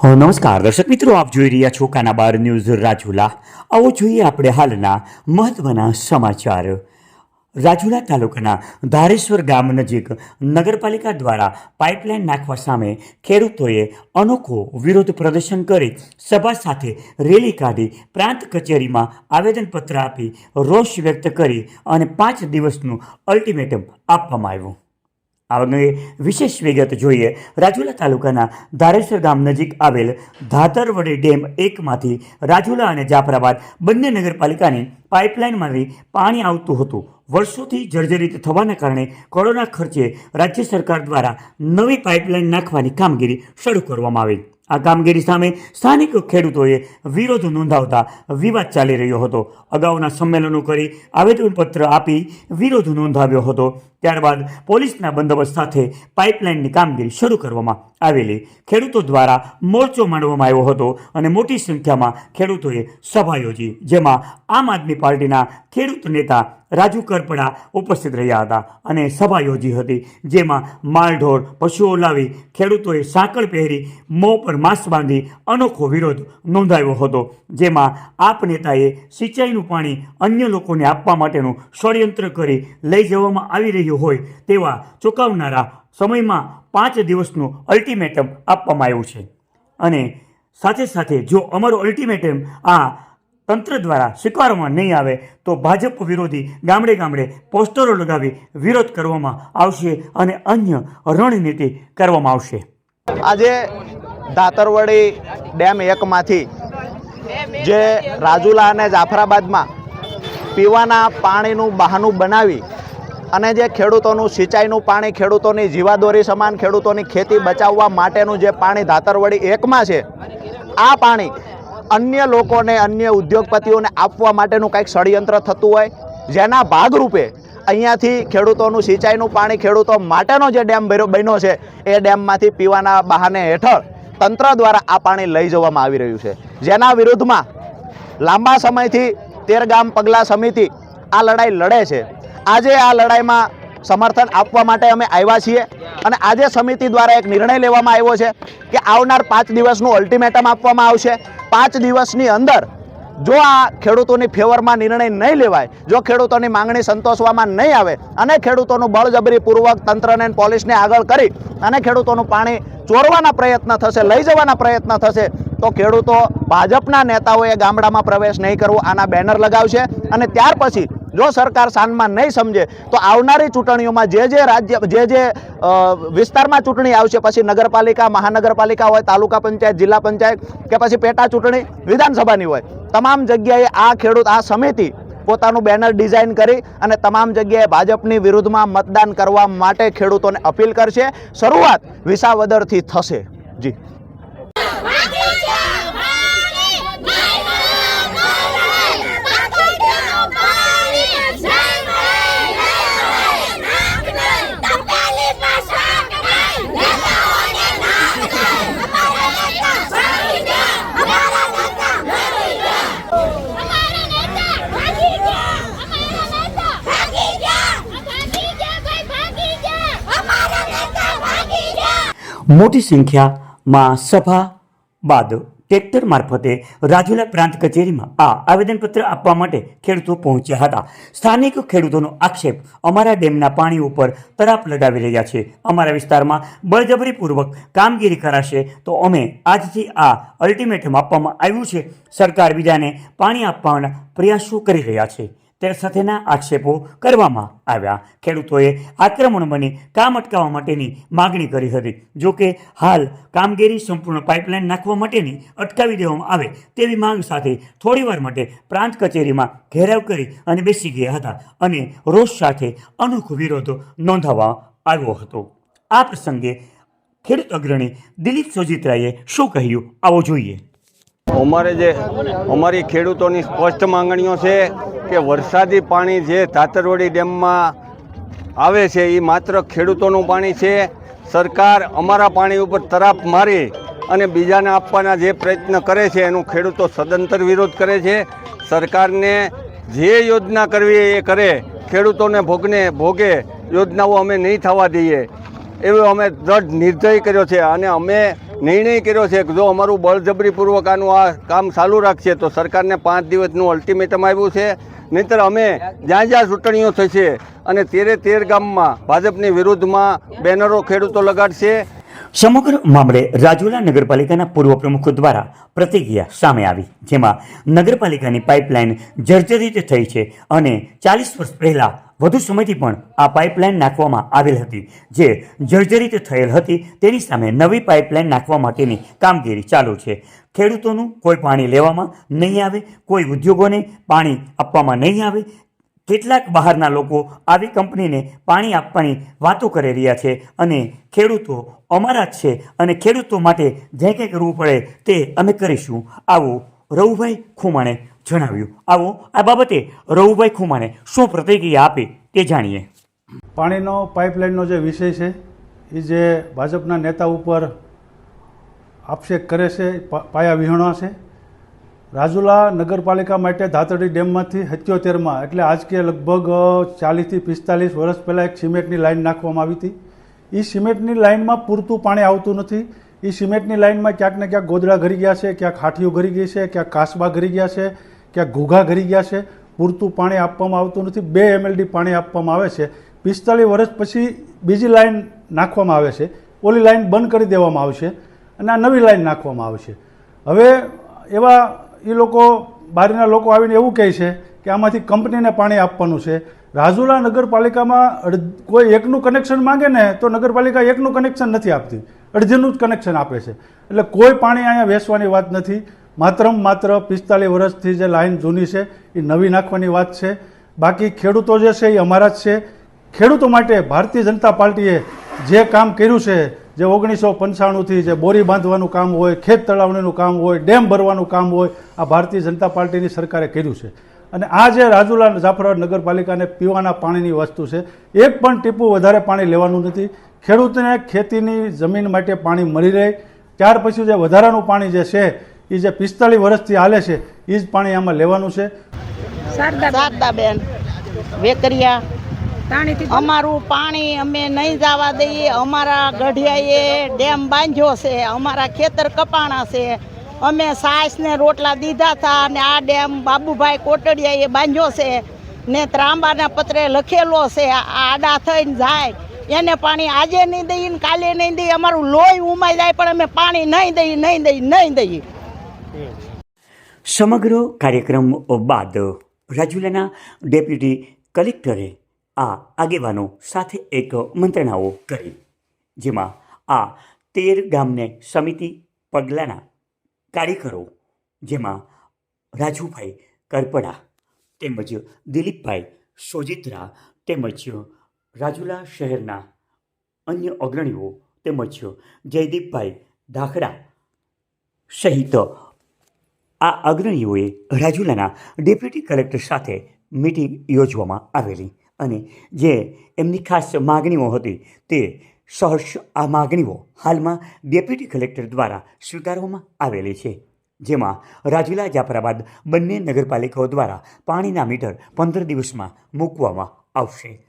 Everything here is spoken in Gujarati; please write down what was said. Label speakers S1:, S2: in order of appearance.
S1: નમસ્કાર. દર્શક મિત્રો, આપ જોઈ રહ્યા છો કાનાબાર ન્યૂઝ રાજુલા. આવો જોઈએ આપણે હાલના મહત્વના સમાચાર. રાજુલા તાલુકાના ધારેશ્વર ગામ નજીક નગરપાલિકા દ્વારા પાઇપલાઇન નાખવા સામે ખેડૂતોએ અનોખો વિરોધ પ્રદર્શન કરી સભા સાથે રેલી કાઢી પ્રાંત કચેરીમાં આવેદનપત્ર આપી રોષ વ્યક્ત કરી અને પાંચ દિવસનું અલ્ટિમેટમ આપવામાં આવ્યું. આ અંગે વિશેષ વિગત જોઈએ. રાજુલા તાલુકાના ધારેશ્વર ગામ નજીક આવેલ ધાતરવડી ડેમ એકમાંથી રાજુલા અને જાફરાબાદ બંને નગરપાલિકાની પાઇપલાઇનમાંથી પાણી આવતું હતું. વર્ષોથી જર્જરિત થવાના કારણે કરોડના ખર્ચે રાજ્ય સરકાર દ્વારા નવી પાઇપલાઇન નાખવાની કામગીરી શરૂ કરવામાં આવી. આ કામગીરી સામે સ્થાનિક ખેડૂતોએ વિરોધ નોંધાવતા વિવાદ ચાલી રહ્યો હતો. અગાઉના સંમેલનો કરી આવેદનપત્ર આપી વિરોધ નોંધાવ્યો હતો. ત્યારબાદ પોલીસના બંદોબસ્ત સાથે પાઇપલાઇનની કામગીરી શરૂ કરવામાં આવેલી ખેડૂતો દ્વારા મોરચો માંડવામાં આવ્યો હતો અને મોટી સંખ્યામાં ખેડૂતોએ સભા યોજી, જેમાં આમ આદમી પાર્ટીના ખેડૂત નેતા રાજુ કરપડા ઉપસ્થિત રહ્યા હતા અને સભા યોજી હતી, જેમાં માલઢોર પશુઓ લાવી ખેડૂતોએ સાંકળ પહેરી મોં પર માસ્ક બાંધી અનોખો વિરોધ નોંધાવ્યો હતો, જેમાં આપ નેતાએ સિંચાઈનું પાણી અન્ય લોકોને આપવા માટેનું ષડયંત્ર કરી લઈ જવામાં આવી રહ્યું હોય તેવા ચોંકાવનારા સમયમાં પાંચ દિવસનું અલ્ટિમેટમ આપવામાં આવ્યું છે. અને સાથે સાથે જો અમારું અલ્ટિમેટમ આ તંત્ર દ્વારા સ્વીકારવામાં નહીં આવે, તો ભાજપ વિરોધી ગામડે ગામડે પોસ્ટરો લગાવી વિરોધ કરવામાં આવશે અને અન્ય રણનીતિ કરવામાં આવશે.
S2: આજે ધાતરવડી ડેમ એકમાંથી જે રાજુલા અને જાફરાબાદમાં પીવાના પાણીનું બહાનું બનાવી અને જે ખેડૂતોનું સિંચાઈનું પાણી, ખેડૂતોની જીવાદોરી સમાન ખેડૂતોની ખેતી બચાવવા માટેનું જે પાણી ધાતરવડી એકમાં છે, આ પાણી અન્ય લોકોને, અન્ય ઉદ્યોગપતિઓને આપવા માટેનું કંઈક ષડયંત્ર થતું હોય, જેના ભાગરૂપે અહીંયાથી ખેડૂતોનું સિંચાઈનું પાણી ખેડૂતો માટેનો જે ડેમ બન્યો છે, એ ડેમમાંથી પીવાના બહાને હેઠળ તંત્ર દ્વારા આ પાણી લઈ જવામાં આવી રહ્યું છે. જેના વિરુદ્ધમાં લાંબા સમયથી તેર ગામ પગલાં સમિતિ આ લડાઈ લડે છે. આજે આ લડાઈમાં સમર્થન આપવા માટે અમે આવ્યા છીએ અને આજે સમિતિ દ્વારા એક નિર્ણય લેવામાં આવ્યો છે કે આવનાર પાંચ દિવસનું અલ્ટિમેટમ આપવામાં આવશે. પાંચ દિવસની અંદર જો આ ખેડૂતોની ફેવરમાં નિર્ણય નહીં લેવાય, જો ખેડૂતોની માંગણી સંતોષવામાં નહીં આવે અને ખેડૂતોનું બળજબરીપૂર્વક તંત્રને પોલીસને આગળ કરી અને ખેડૂતોનું પાણી ચોરવાના પ્રયત્ન થશે, લઈ જવાના પ્રયત્ન થશે, તો ખેડૂતો ભાજપના નેતાઓએ ગામડામાં પ્રવેશ નહીં કરવો, આના બેનર લગાવશે અને ત્યાર પછી જો સરકાર સાનમાં નહીં સમજે, તો આવનારી ચૂંટણીઓમાં જે જે રાજ્ય, જે જે વિસ્તારમાં ચૂંટણી આવશે, પછી નગરપાલિકા, મહાનગરપાલિકા હોય, તાલુકા પંચાયત, જિલ્લા પંચાયત કે પછી પેટા ચૂંટણી વિધાનસભાની હોય, તમામ જગ્યાએ આ ખેડૂત, આ સમિતિ પોતાનું બેનર ડિઝાઇન કરી અને તમામ જગ્યાએ ભાજપની વિરુદ્ધમાં મતદાન કરવા માટે ખેડૂતોને અપીલ કરશે. શરૂઆત વિસાવદરથી થશે. જી
S3: ભાગી જાઓ ભાગી માયના મારે ભાગી જાઓ ભાગી જય માય તપેલી પાછા કરાય નેતાઓને નાક નહીં અમારા નેતા ભાગી જાઓ અમારા નેતા ભાગી જાઓ અમારા નેતા ભાગી જાઓ અમારા નેતા ભાગી જાઓ ભાગી જાઓ ભાઈ ભાગી જાઓ અમારા નેતા ભાગી જાઓ
S1: મોટી સંખ્યામાં સભા બાદ ટ્રેક્ટર મારફતે રાજુલા પ્રાંત કચેરીમાં આ આવેદનપત્ર આપવા માટે ખેડૂતો પહોંચ્યા હતા. સ્થાનિક ખેડૂતોનો આક્ષેપ અમારા ડેમના પાણી ઉપર તરાપ લગાવી રહ્યા છે. અમારા વિસ્તારમાં બળજબરીપૂર્વક કામગીરી કરાશે તો અમે આજથી આ અલ્ટિમેટમ આપવામાં આવ્યું છે. સરકાર બીજાને પાણી આપવાના પ્રયાસો કરી રહ્યા છે. તે સાથેના આક્ષેપો કરવામાં આવ્યા. ખેડૂતોએ આક્રમણ બની કામ અટકાવવા માટેની માગણી કરી હતી. જો કે હાલ કામગીરી સંપૂર્ણ પાઇપલાઇન નાખવા માટેની અટકાવી દેવામાં આવે તેવી માંગ સાથે થોડીવાર માટે પ્રાંત કચેરીમાં ઘેરાવ કરી અને બેસી ગયા હતા અને રોષ સાથે અનોખો વિરોધ નોંધાવવા આવ્યો હતો. આ પ્રસંગે ખેડૂત અગ્રણી દિલીપ સોજિત્રાએ શું કહ્યું આવો જોઈએ.
S4: અમારે જે અમારી ખેડૂતોની સ્પષ્ટ માંગણીઓ છે કે વરસાદી પાણી જે ધાતરવડી ડેમમાં આવે છે એ માત્ર ખેડૂતોનું પાણી છે. સરકાર અમારા પાણી ઉપર તરાપ મારી અને બીજાને આપવાના જે પ્રયત્ન કરે છે, એનું ખેડૂતો સદંતર વિરોધ કરે છે. સરકારને જે યોજના કરવી એ કરે, ખેડૂતોને ભોગને ભોગે, યોજનાઓ અમે નહીં થવા દઈએ. એવો અમે દ્રઢ નિર્ણય કર્યો છે અને અમે નિર્ણય કર્યો છે કે જો અમારું બળજબરીપૂર્વક આનું આ કામ ચાલુ રાખશે તો સરકારને પાંચ દિવસનું અલ્ટિમેટમ આવ્યું છે. નહીંતર અમે જ્યાં જ્યાં ચૂંટણીઓ થશે અને તેરે તેર ગામમાં ભાજપની વિરુદ્ધમાં બેનરો ખેડૂતો લગાડશે.
S1: સમગ્ર મામલે રાજુલા નગરપાલિકાના પૂર્વ પ્રમુખો દ્વારા પ્રતિક્રિયા સામે આવી, જેમાં નગરપાલિકાની પાઇપલાઇન જર્જરિત થઈ છે અને ચાલીસ વર્ષ પહેલાં વધુ સમયથી પણ આ પાઇપલાઇન નાખવામાં આવેલ હતી. જે જર્જરિત થયેલ હતી, તેની સામે નવી પાઇપલાઇન નાખવા માટેની કામગીરી ચાલુ છે. ખેડૂતોનું કોઈ પાણી લેવામાં નહીં આવે, કોઈ ઉદ્યોગોને પાણી આપવામાં નહીં આવે. કેટલાક બહારના લોકો આવી કંપનીને પાણી આપવાની વાતો કરી રહ્યા છે અને ખેડૂતો અમારા જ છે અને ખેડૂતો માટે જે કંઈ કરવું પડે તે અમે કરીશું. આવું રઘુભાઈ ખુમાણે જણાવ્યું. આવો આ બાબતે રઘુભાઈ ખુમાને શું પ્રતિક્રિયા આપી તે જાણીએ.
S5: પાણીનો પાઇપલાઇનનો જે વિષય છે એ જે ભાજપના નેતા ઉપર આક્ષેપ કરે છે પાયા વિહોણા છે, રાજુલા નગરપાલિકા માટે ધાતડી ડેમમાંથી સત્યોતેરમાં, એટલે આજકે લગભગ ચાલીસથી પિસ્તાલીસ વર્ષ પહેલાં એક સિમેન્ટની લાઇન નાખવામાં આવી હતી. એ સિમેન્ટની લાઇનમાં પૂરતું પાણી આવતું નથી. એ સિમેન્ટની લાઈનમાં ક્યાંક ને ક્યાંક ગોદડા ઘરી ગયા છે, ક્યાંક હાઠીઓ ઘરી ગઈ છે, ક્યાંક કાસબા ઘરી ગયા છે, ક્યાંક ઘોઘા ઘરી ગયા છે. પૂરતું પાણી આપવામાં આવતું નથી. બે એમએલડી પાણી આપવામાં આવે છે. પિસ્તાલીસ વર્ષ પછી બીજી લાઈન નાખવામાં આવે છે. ઓલી લાઇન બંધ કરી દેવામાં આવશે અને આ નવી લાઈન નાખવામાં આવશે. હવે એવા એ લોકો બહારના લોકો આવીને એવું કહે છે કે આમાંથી કંપનીને પાણી આપવાનું છે. રાજુલા નગરપાલિકામાં કોઈ એકનું કનેક્શન માંગે ને તો નગરપાલિકા એકનું કનેક્શન નથી આપતી. અડધીનું જ કનેક્શન આપે છે. એટલે કોઈ પાણી અહીંયા વેચવાની વાત નથી. માત્ર માત્ર પિસ્તાલીસ વર્ષથી જે લાઇન જૂની છે, એ નવી નાખવાની વાત છે. બાકી ખેડૂતો જે છે એ અમારા જ છે. ખેડૂતો માટે ભારતીય જનતા પાર્ટીએ જે કામ કર્યું છે, જે ઓગણીસો પંચાણુંથી જે બોરી બાંધવાનું કામ હોય, ખેત તળાવણીનું કામ હોય, ડેમ ભરવાનું કામ હોય, આ ભારતીય જનતા પાર્ટીની સરકારે કર્યું છે. અને આ જે રાજુલા જાફરાબાદ નગરપાલિકાને પીવાના પાણીની વસ્તુ છે એક પણ ટીપું વધારે પાણી લેવાનું નથી. ખેડૂતને ખેતીની જમીન માટે પાણી મળી રહે. ત્યાર પછી જે વધારાનું પાણી જે છે એ જે પિસ્તાલીસ વર્ષથી હાલે છે એ જ પાણી આમાં લેવાનું છે.
S6: શારદા
S7: શારદાબેન વેકરિયા. અમારું પાણી અમે નહીં જવા દઈએ. અમારા ગઢિયાએ ડેમ બાંધ્યો છે. અમારા ખેતર કપાણા છે. અમે સાસને રોટલા દીધા હતા અને આ ડેમ બાબુભાઈ કોટડિયાએ બાંધ્યો છે ને ત્રાંબાના પત્રે લખેલો છે, આ આડા થઈને જાય. એને પાણી આજે નહીં દઈએ કાલે નહીં દઈએ અમારું લોહી ઉમાઈ જાય, પણ અમે પાણી નહીં દઈએ નહીં દઈએ નહીં દઈએ
S1: સમગ્ર કાર્યક્રમ બાદ રાજુલાના ડેપ્યુટી કલેક્ટરે આ આગેવાનો સાથે એક મંત્રણાઓ કરી, જેમાં આ તેર ગામને સમિતિ પગલાંના કાર્યકરો જેમાં રાજુભાઈ કરપડા તેમજ દિલીપભાઈ સોજિત્રા તેમજ રાજુલા શહેરના અન્ય અગ્રણીઓ તેમજ જયદીપભાઈ ધાખડા સહિત આ અગ્રણીઓએ રાજુલાના ડેપ્યુટી કલેક્ટર સાથે મિટિંગ યોજવામાં આવેલી અને જે એમની ખાસ માગણીઓ હતી તે સહર્ષ આ માગણીઓ હાલમાં ડેપ્યુટી કલેક્ટર દ્વારા સ્વીકારવામાં આવેલી છે, જેમાં રાજુલા જાફરાબાદ બંને નગરપાલિકાઓ દ્વારા પાણીના મીટર પંદર દિવસમાં મૂકવામાં આવશે.